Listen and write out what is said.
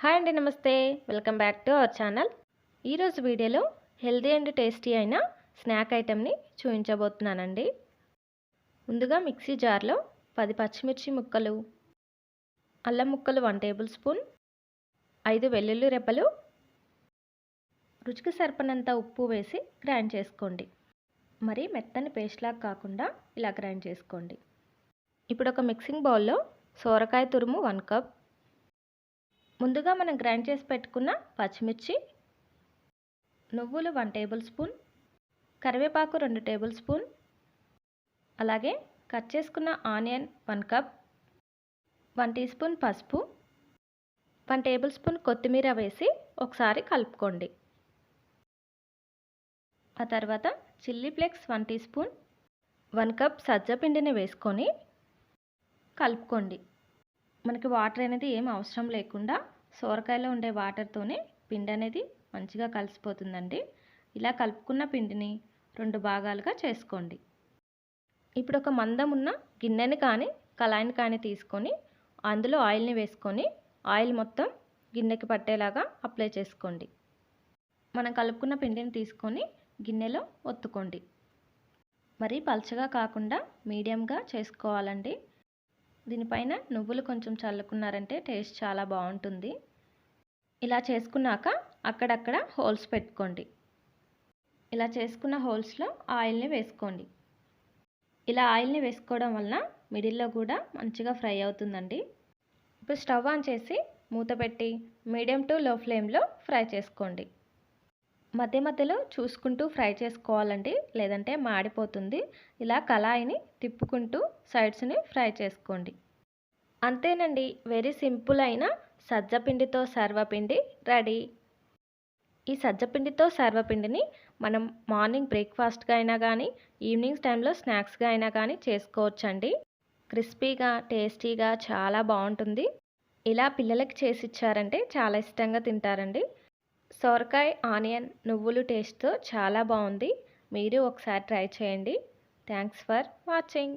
Hi అండి నమస్తే. Welcome back to our channel. ఈరోజు వీడియోలో హెల్దీ అండ్ టేస్టీ అయిన స్నాక్ ఐటెంని చూపించబోతున్నానండి. ముందుగా మిక్సీ జార్లో పది పచ్చిమిర్చి ముక్కలు అల్లం ముక్కలు వన్ టేబుల్ స్పూన్ ఐదు వెల్లుల్లి రెప్పలు రుచికి సరిపడినంత ఉప్పు వేసి గ్రైండ్ చేసుకోండి. మరి మెత్తని పేస్ట్లాగా కాకుండా ఇలా గ్రైండ్ చేసుకోండి. ఇప్పుడు ఒక మిక్సింగ్ బౌల్లో సోరకాయ తురుము వన్ కప్ ముందుగా మనం గ్రైండ్ చేసి పెట్టుకున్న పచ్చిమిర్చి నువ్వులు వన్ టేబుల్ స్పూన్ కరివేపాకు రెండు టేబుల్ స్పూన్ అలాగే కట్ చేసుకున్న onion one cup one teaspoon పసుపు వన్ టేబుల్ స్పూన్ కొత్తిమీర వేసి ఒకసారి కలుపుకోండి. ఆ తర్వాత chilli flakes one teaspoon one cup సజ్జ పిండిని వేసుకొని కలుపుకోండి. మనకి వాటర్ అనేది ఏం అవసరం లేకుండా సోరకాయలో ఉండే వాటర్తోనే పిండి అనేది మంచిగా కలిసిపోతుందండి. ఇలా కలుపుకున్న పిండిని రెండు భాగాలుగా చేసుకోండి. ఇప్పుడు ఒక మందం ఉన్న గిన్నెని కానీ కళాయిని కానీ తీసుకొని అందులో ఆయిల్ని వేసుకొని ఆయిల్ మొత్తం గిన్నెకి పట్టేలాగా అప్లై చేసుకోండి. మనం కలుపుకున్న పిండిని తీసుకొని గిన్నెలో ఒత్తుకోండి. మరీ పలచగా కాకుండా మీడియంగా చేసుకోవాలండి. దీనిపైన నువ్వులు కొంచెం చల్లుకున్నారంటే టేస్ట్ చాలా బాగుంటుంది. ఇలా చేసుకున్నాక అక్కడక్కడ హోల్స్ పెట్టుకోండి. ఇలా చేసుకున్న హోల్స్లో ఆయిల్ని వేసుకోండి. ఇలా ఆయిల్ని వేసుకోవడం వలన మిడిల్లో కూడా మంచిగా ఫ్రై అవుతుందండి. ఇప్పుడు స్టవ్ ఆన్ చేసి మూత పెట్టి మీడియం టు లో ఫ్లేమ్లో ఫ్రై చేసుకోండి. మధ్య మధ్యలో చూసుకుంటూ ఫ్రై చేసుకోవాలండి. లేదంటే మాడిపోతుంది. ఇలా కళాయిని తిప్పుకుంటూ సైడ్స్ని ఫ్రై చేసుకోండి. అంతేనండి. వెరీ సింపుల్ అయిన సజ్జపిండితో సర్వపిండి రెడీ. ఈ సజ్జపిండితో సర్వపిండిని మనం మార్నింగ్ బ్రేక్ఫాస్ట్గా అయినా కానీ ఈవినింగ్ టైంలో స్నాక్స్గా అయినా కానీ చేసుకోవచ్చండి. క్రిస్పీగా టేస్టీగా చాలా బాగుంటుంది. ఇలా పిల్లలకి చేసి ఇచ్చారంటే చాలా ఇష్టంగా తింటారండి. సొరకాయ ఆనియన్ నువ్వులు టేస్ట్తో చాలా బాగుంది. మీరు ఒకసారి ట్రై చేయండి. Thanks for watching.